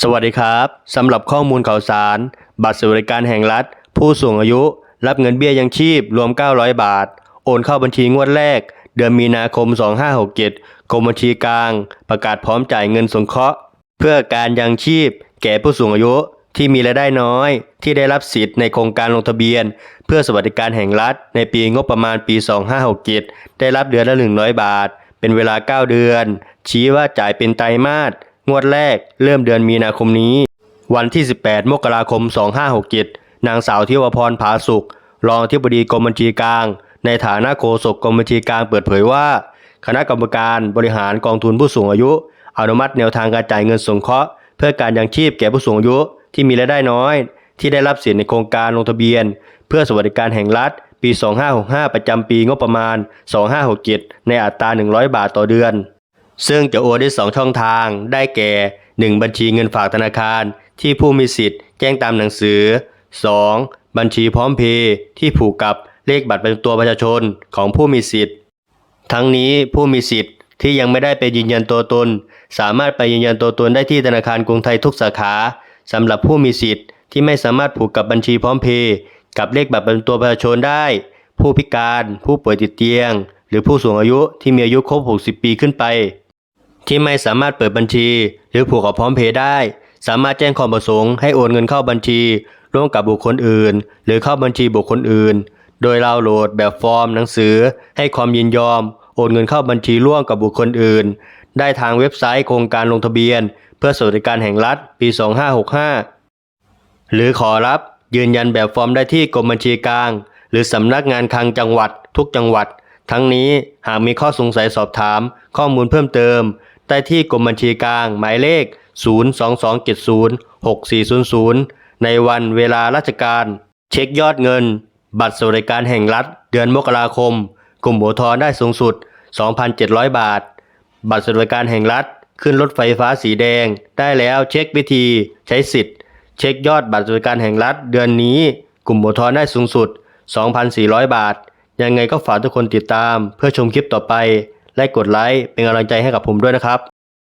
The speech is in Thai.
สวัสดีครับสำหรับข้อมูลข่าวสาร บัตรสวัสดิการแห่งรัฐ ผู้สูงอายุ รับเงินเบี้ยยังชีพรวม 900 บาท โอนเข้าบัญชีงวดแรก เดือนมีนาคม 2567กรมบัญชีกลาง ประกาศพร้อมจ่ายเงินสงเคราะห์ เพื่อการยังชีพ แก่ผู้สูงอายุที่มีรายได้น้อย ที่ได้รับสิทธิ์ในโครงการลงทะเบียน เพื่อสวัสดิการแห่งรัฐ ในปีงบประมาณปี 2567ได้รับเดือนละ 100 บาท เป็นเวลา 9 เดือน ชี้ว่าจ่ายเป็นไตรมาส งวดแรกเริ่มเดือนมีนาคมนี้ วันที่ 18 มกราคม 2567 นางสาวทิวพรผาสุข รองที่บดีกรมบัญชีกลาง ในฐานะโฆษกกรมบัญชีกลางเปิดเผยว่า คณะกรรมการบริหารกองทุนผู้สูงอายุ อนุมัติแนวทางการจ่ายเงินสงเคราะห์ เพื่อการยังชีพแก่ผู้สูงอายุที่มีรายได้น้อย ที่ได้รับสิทธิในโครงการลงทะเบียน เพื่อสวัสดิการแห่งรัฐ ปี 2565 ประจำปีงบประมาณ 2567 ในอัตรา 100 บาทต่อเดือน ซึ่งจะโอนได้ 2 ช่องทางได้แก่ 1. บัญชีเงินฝากธนาคาร ที่ผู้มีสิทธิ์แจ้งตามหนังสือ 2. บัญชีพร้อมเพย์ที่ผูกกับเลขบัตรประจำตัวประชาชนของผู้มีสิทธิ์ ทั้งนี้ผู้มีสิทธิ์ที่ยังไม่ได้ไปยืนยันตัวตน สามารถไปยืนยันตัวตนได้ที่ธนาคารกรุงไทยทุกสาขาสำหรับผู้มีสิทธิ์ที่ไม่สามารถผูกกับบัญชีพร้อมเพย์กับเลขบัตรประจำตัวประชาชนได้ ผู้พิการ ผู้ป่วยติดเตียง หรือผู้สูงอายุที่มีอายุครบ 60 ปีขึ้นไป ที่ไม่สามารถเปิดบัญชี หรือผูกกับพร้อมเพย์ได้ สามารถแจ้งความประสงค์ให้โอนเงินเข้าบัญชี ร่วมกับบุคคลอื่น หรือเข้าบัญชีบุคคลอื่น โดยเราโหลดแบบฟอร์มหนังสือ ให้ความยินยอม โอนเงินเข้าบัญชีร่วมกับบุคคลอื่น ได้ทางเว็บไซต์โครงการลงทะเบียน เพื่อสวัสดิการแห่งรัฐปี 2565 หรือขอรับยืนยันแบบฟอร์มได้ที่กรมบัญชีกลาง หรือสำนักงานคลังจังหวัด ทุกจังหวัด ทั้งนี้หากมีข้อสงสัยสอบถาม ข้อมูลเพิ่มเติม ได้ที่กรมบัญชีกลางหมายเลข 022706400 ในวันเวลาราชการ เช็คยอดเงิน บัตรสวัสดิการแห่งรัฐ เดือนมกราคม กลุ่มหัวทอนได้สูงสุด 2,700 บาท บัตรสวัสดิการแห่งรัฐ ขึ้นรถไฟฟ้าสีแดง ได้แล้วเช็ควิธีใช้สิทธิ์ เช็คยอดบัตรสวัสดิการแห่งรัฐ เดือนนี้ กลุ่มหัวทอนได้สูงสุด 2,400 บาท ยังไงก็ฝากทุกคนติดตามเพื่อชมคลิปต่อไป และกดไลค์เป็นกำลังใจให้กับผมด้วยนะครับ